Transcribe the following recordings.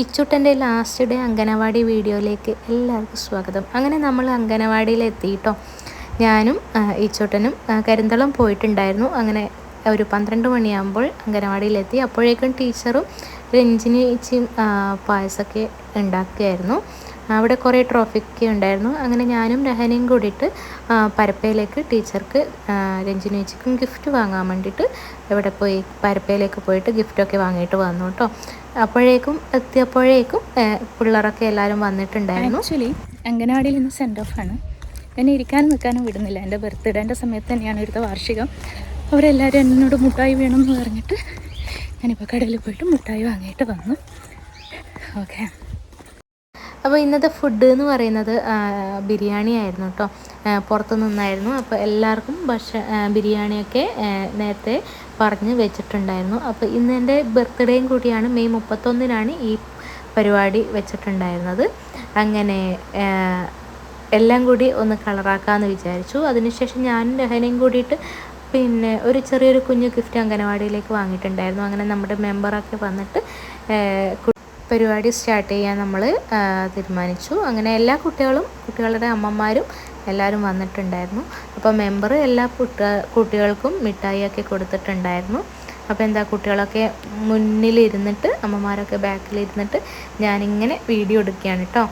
ഇച്ചുട്ടന്റെ last day anganwadi വീഡിയോയിലേക്ക് എല്ലാവർക്കും സ്വാഗതം. അങ്ങനെ നമ്മൾ അംഗനവാടിയിലെത്തി കേട്ടോ ഞാനും ഇച്ചുട്ടനും കരിന്തളം പോയിട്ടുണ്ടായിരുന്നു. അങ്ങനെ ഒരു പന്ത്രണ്ട് മണിയാകുമ്പോൾ അംഗനവാടിയിലെത്തി. അപ്പോഴേക്കും ടീച്ചറും രഞ്ജിനി ഇച്ചിയും പായസമൊക്കെ ഉണ്ടാക്കുകയായിരുന്നു. അവിടെ കുറേ ട്രോഫിക്ക് ഉണ്ടായിരുന്നു. അങ്ങനെ ഞാനും രഹനയും കൂടിയിട്ട് പരപ്പയിലേക്ക് ടീച്ചർക്ക് രഞ്ജിനി ചേച്ചിക്കും ഗിഫ്റ്റ് വാങ്ങാൻ വേണ്ടിയിട്ട് ഇവിടെ പോയി പരപ്പയിലേക്ക് പോയിട്ട് ഗിഫ്റ്റൊക്കെ വാങ്ങിയിട്ട് വന്നു കേട്ടോ. അപ്പോഴേക്കും എത്തിയപ്പോഴേക്കും പിള്ളേരൊക്കെ എല്ലാവരും വന്നിട്ടുണ്ടായിരുന്നു. ആക്ച്വലി അംഗനവാടിയിൽ ഇന്ന് സെൻഡ് ഓഫ് ആണ്. എന്നെ ഇരിക്കാനും നിൽക്കാനും വിടുന്നില്ല. എന്റെ ബർത്ത്ഡേന്റെ സമയത്ത് തന്നെയാണ് ഇവിടുത്തെ വാർഷികം. അവരെല്ലാവരും എന്നോട് മുട്ടായി വേണം എന്ന് പറഞ്ഞിട്ട് ഞാനിപ്പോൾ കടയിൽ പോയിട്ട് മുട്ടായി വാങ്ങിയിട്ട് വന്നു. ഓക്കെ അപ്പോൾ ഇന്നത്തെ ഫുഡ് എന്ന് പറയുന്നത് ബിരിയാണി ആയിരുന്നു കേട്ടോ പുറത്തു നിന്നായിരുന്നു. അപ്പോൾ എല്ലാവർക്കും ഭക്ഷ ബിരിയാണിയൊക്കെ നേരത്തെ പറഞ്ഞ് വെച്ചിട്ടുണ്ടായിരുന്നു. അപ്പോൾ ഇന്ന് എന്റെ ബർത്ത്ഡേയും കൂടിയാണ് മെയ് മുപ്പത്തൊന്നിനാണ് ഈ പരിപാടി വെച്ചിട്ടുണ്ടായിരുന്നത്. അങ്ങനെ എല്ലാം കൂടി ഒന്ന് കളറാക്കാമെന്ന് വിചാരിച്ചു. അതിനുശേഷം ഞാനും രഹനയും കൂടിയിട്ട് പിന്നെ ഒരു ചെറിയൊരു കുഞ്ഞു ഗിഫ്റ്റ് അംഗനവാടിയിലേക്ക് വാങ്ങിയിട്ടുണ്ടായിരുന്നു. അങ്ങനെ നമ്മുടെ മെമ്പറൊക്കെ വന്നിട്ട് പരിപാടി സ്റ്റാർട്ട് ചെയ്യാൻ നമ്മൾ തീരുമാനിച്ചു. അങ്ങനെ എല്ലാ കുട്ടികളും കുട്ടികളുടെ അമ്മമാരും എല്ലാവരും വന്നിട്ടുണ്ടായിരുന്നു. അപ്പോൾ മെമ്പർ എല്ലാ കുട്ട കുട്ടികൾക്കും മിഠായിയൊക്കെ കൊടുത്തിട്ടുണ്ടായിരുന്നു. അപ്പോൾ എന്താ കുട്ടികളൊക്കെ മുന്നിലിരുന്നിട്ട് അമ്മമാരൊക്കെ ബാക്കിലിരുന്നിട്ട് ഞാനിങ്ങനെ വീഡിയോ എടുക്കുകയാണ് കേട്ടോ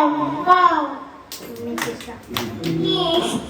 Wow, wow. Yes.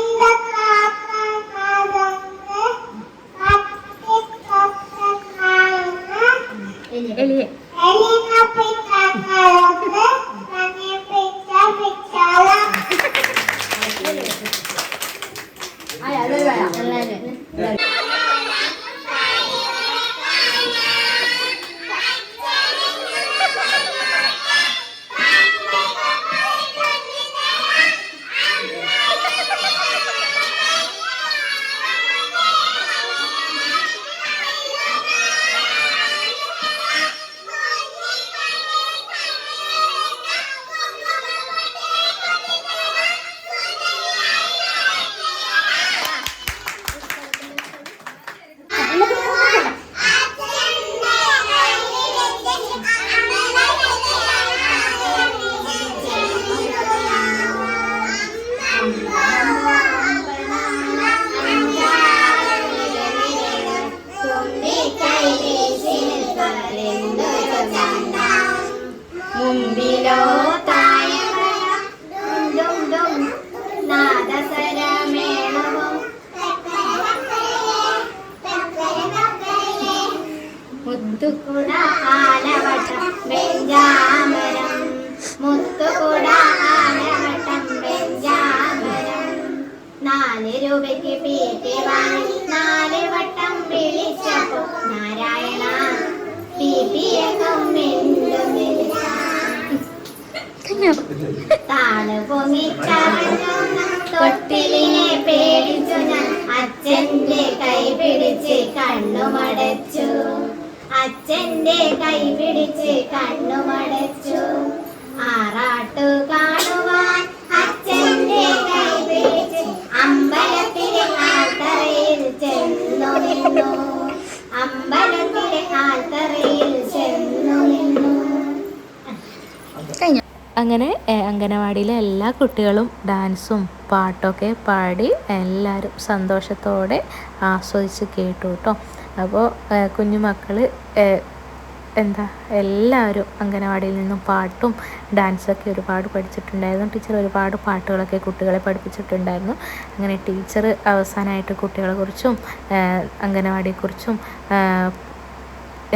മുത്തുകുട ആലവട്ടം വെഞ്ചാമരം. മുത്തുകുട ആലവട്ടം വെഞ്ചാമരം. നാല് രൂപയ്ക്ക് പീറ്റി വാങ്ങി നാല് വട്ടം വിളിച്ചപ്പോ നാരായണ പീപ്പിയകം മിണ്ടുന്നില്ല താൾ പൊങ്ങിച്ചവഞ്ഞു തൊട്ടിലിനെ പേടിച്ചു ഞാൻ. അച്ഛന്റെ കൈ പിടിച്ച് കണ്ണുമടച്ചു അച്ഛന്റെ കൈ പിടിച്ച് കണ്ണുമടച്ചു ആറാട്ടു കാണുവാൻ അച്ഛന്റെ കൈ പിടിച്ച് അമ്പലത്തിലെ ആൽത്തറയിൽ ചെന്നു നിന്നു. അമ്പലത്തിലെ ആൽത്തറയിൽ ചെന്നു നിന്നു. അങ്ങനെ അംഗനവാടിയിലെ എല്ലാ കുട്ടികളും ഡാൻസും പാട്ടൊക്കെ പാടി എല്ലാവരും സന്തോഷത്തോടെ ആസ്വദിച്ച് കേട്ടു കേട്ടോ. അപ്പോൾ കുഞ്ഞു മക്കൾ എന്താ എല്ലാവരും അംഗനവാടിയിൽ നിന്നും പാട്ടും ഡാൻസൊക്കെ ഒരുപാട് പഠിച്ചിട്ടുണ്ടായിരുന്നു. ടീച്ചർ ഒരുപാട് പാട്ടുകളൊക്കെ കുട്ടികളെ പഠിപ്പിച്ചിട്ടുണ്ടായിരുന്നു. അങ്ങനെ ടീച്ചർ അവസാനമായിട്ട് കുട്ടികളെ കുറിച്ചും അംഗനവാടിയെക്കുറിച്ചും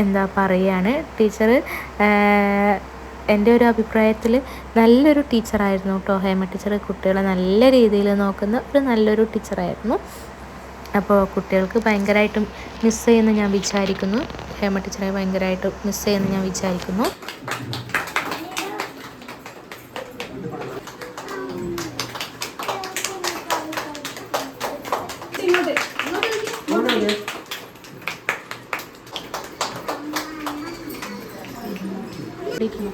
എന്താ പറയുകയാണ് ടീച്ചർ എന്റെ ഒരു അഭിപ്രായത്തിൽ നല്ലൊരു ടീച്ചറായിരുന്നു കേട്ടോ. ഹേമ ടീച്ചർ കുട്ടികളെ നല്ല രീതിയിൽ നോക്കുന്ന ഒരു നല്ലൊരു ടീച്ചറായിരുന്നു. അപ്പോൾ കുട്ടികൾക്ക് ഭയങ്കരമായിട്ടും മിസ് ചെയ്യുമെന്ന് ഞാൻ വിചാരിക്കുന്നു ഹേമ ടീച്ചറെ ഭയങ്കരമായിട്ട് മിസ് ചെയ്യുമെന്ന് ഞാൻ വിചാരിക്കുന്നു ഇരിക്കുന്നു.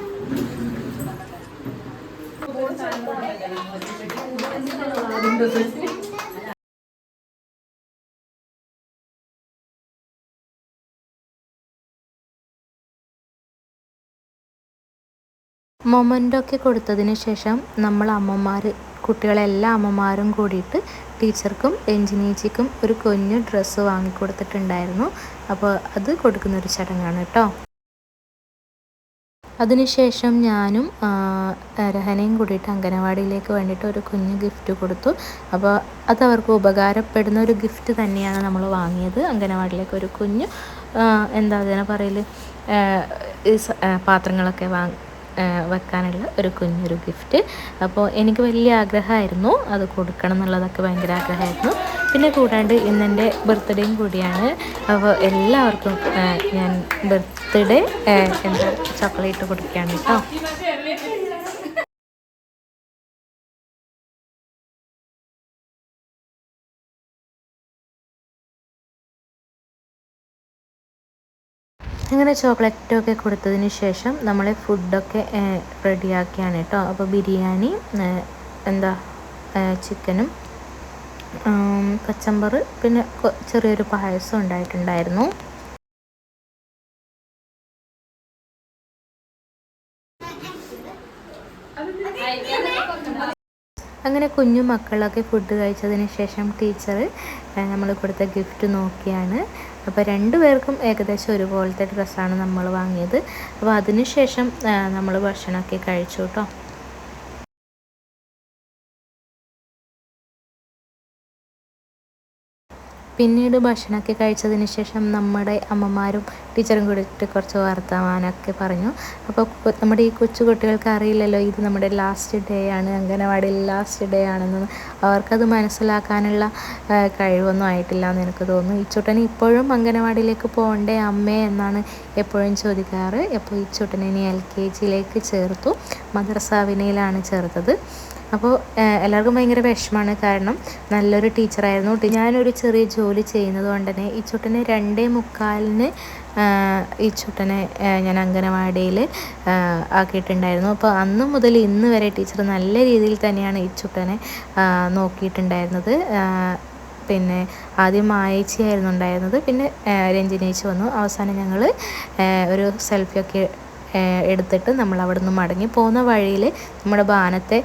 മൊമന്റൊക്കെ കൊടുത്തതിന് ശേഷം നമ്മൾ അമ്മമാർ കുട്ടികളെല്ലാ അമ്മമാരും കൂടിയിട്ട് ടീച്ചർക്കും എഞ്ചിനീച്ചിക്കും ഒരു കുഞ്ഞു ഡ്രസ്സ് വാങ്ങിക്കൊടുത്തിട്ടുണ്ടായിരുന്നു. അപ്പോൾ അത് കൊടുക്കുന്ന ഒരു ചടങ്ങാണ് കേട്ടോ. അതിനുശേഷം ഞാനും രഹനയും കൂടിയിട്ട് അംഗനവാടിയിലേക്ക് വേണ്ടിയിട്ട് ഒരു കുഞ്ഞ് ഗിഫ്റ്റ് കൊടുത്തു. അപ്പോൾ അത് അവർക്ക് ഉപകാരപ്പെടുന്ന ഒരു ഗിഫ്റ്റ് തന്നെയാണ് നമ്മൾ വാങ്ങിയത്. അംഗനവാടിയിലേക്ക് ഒരു കുഞ്ഞ് എന്താ അതിനെ പറയൽ പാത്രങ്ങളൊക്കെ വാങ്ങി വെക്കാനുള്ള ഒരു കുഞ്ഞൊരു ഗിഫ്റ്റ് അപ്പോൾ എനിക്ക് വലിയ ആഗ്രഹമായിരുന്നു അത് കൊടുക്കണം എന്നുള്ളതൊക്കെ ഭയങ്കര ആഗ്രഹമായിരുന്നു. പിന്നെ കൂടാണ്ട് ഇന്നെന്റെ ബർത്ത്ഡേയും കൂടിയാണ്. അപ്പോൾ എല്ലാവർക്കും ഞാൻ ബർത്ത്ഡേ എന്താ ചോക്ലേറ്റ് കൊടുക്കുകയാണ് കേട്ടോ. അങ്ങനെ ചോക്ലേറ്റൊക്കെ കൊടുത്തതിന് ശേഷം നമ്മൾ ഫുഡൊക്കെ റെഡിയാക്കിയാണ് കേട്ടോ. അപ്പോൾ ബിരിയാണി എന്താ ചിക്കനും കച്ചമ്പർ പിന്നെ ചെറിയൊരു പായസം ഉണ്ടായിട്ടുണ്ടായിരുന്നു. അങ്ങനെ കുഞ്ഞു മക്കളൊക്കെ ഫുഡ് കഴിച്ചതിന് ശേഷം ടീച്ചർ നമ്മൾ കൊടുത്ത ഗിഫ്റ്റ് നോക്കിയാണ്. അപ്പോൾ രണ്ടു പേർക്കും ഏകദേശം ഒരുപോലത്തെ ഡ്രസ്സാണ് നമ്മൾ വാങ്ങിയത്. അപ്പോൾ അതിനുശേഷം നമ്മൾ ഭക്ഷണമൊക്കെ കഴിച്ചു കേട്ടോ. പിന്നീട് ഭക്ഷണമൊക്കെ കഴിച്ചതിന് ശേഷം നമ്മുടെ അമ്മമാരും ടീച്ചറും കൂടിയിട്ട് കുറച്ച് വർത്തമാനമൊക്കെ പറഞ്ഞു. അപ്പോൾ നമ്മുടെ ഈ കൊച്ചു കുട്ടികൾക്ക് അറിയില്ലല്ലോ ഇത് നമ്മുടെ ലാസ്റ്റ് ഡേ ആണ് അംഗനവാടിയിൽ ലാസ്റ്റ് ഡേ ആണെന്ന്. അവർക്കത് മനസ്സിലാക്കാനുള്ള കഴിവൊന്നും ആയിട്ടില്ല എന്ന് എനിക്ക് തോന്നുന്നു. ഇച്ചുട്ടന് ഇപ്പോഴും അംഗനവാടിയിലേക്ക് പോകണ്ടേ അമ്മേ എന്നാണ് എപ്പോഴും ചോദിക്കാറ്. അപ്പോൾ ഇച്ചുട്ടനെ ഇനി എൽ കെ ജിയിലേക്ക് ചേർത്തു. മദ്രസാവിനയിലാണ് ചേർത്തത്. അപ്പോൾ എല്ലാവർക്കും ഭയങ്കര വിഷമമാണ്. കാരണം നല്ലൊരു ടീച്ചറായിരുന്നു. ഞാനൊരു ചെറിയ ജോലി ചെയ്യുന്നത് കൊണ്ട് തന്നെ ഈ ചുട്ടനെ രണ്ടേ മുക്കാലിന് ഈ ചുട്ടനെ ഞാൻ അംഗനവാടിയിൽ ആക്കിയിട്ടുണ്ടായിരുന്നു. അപ്പോൾ അന്ന് മുതൽ ഇന്ന് വരെ ടീച്ചർ നല്ല രീതിയിൽ തന്നെയാണ് ഈ ചുട്ടനെ നോക്കിയിട്ടുണ്ടായിരുന്നത്. പിന്നെ ആദ്യം മായച്ചയായിരുന്നു ഉണ്ടായിരുന്നത് പിന്നെ രഞ്ജിനേച്ച് വന്നു. അവസാനം ഞങ്ങൾ ഒരു സെൽഫിയൊക്കെ എടുത്തിട്ട് നമ്മൾ അവിടെ നിന്ന് മടങ്ങി പോകുന്ന വഴിയിൽ നമ്മുടെ ബാനത്തെ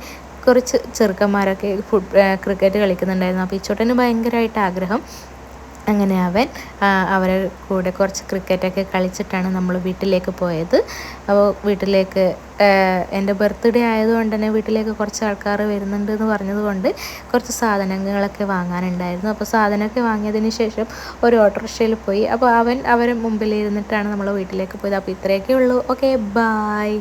കുറച്ച് ചെറുക്കന്മാരൊക്കെ ഫുട് ക്രിക്കറ്റ് കളിക്കുന്നുണ്ടായിരുന്നു. അപ്പോൾ ഈ ഇച്ചോട്ടന് ഭയങ്കരമായിട്ട് ആഗ്രഹം. അങ്ങനെ അവൻ അവരെ കൂടെ കുറച്ച് ക്രിക്കറ്റൊക്കെ കളിച്ചിട്ടാണ് നമ്മൾ വീട്ടിലേക്ക് പോയത്. അപ്പോൾ വീട്ടിലേക്ക് എന്റെ ബർത്ത്ഡേ ആയതുകൊണ്ട് തന്നെ വീട്ടിലേക്ക് കുറച്ച് ആൾക്കാർ വരുന്നുണ്ട് എന്ന് പറഞ്ഞതുകൊണ്ട് കുറച്ച് സാധനങ്ങളൊക്കെ വാങ്ങാനുണ്ടായിരുന്നു. അപ്പോൾ സാധനമൊക്കെ വാങ്ങിയതിന് ശേഷം ഒരു ഓട്ടോറിക്ഷയിൽ പോയി. അപ്പോൾ അവൻ അവരെ മുമ്പിൽ ഇരുന്നിട്ടാണ് നമ്മൾ വീട്ടിലേക്ക് പോയത്. അപ്പോൾ ഇത്രയൊക്കെ ഉള്ളൂ. Okay bye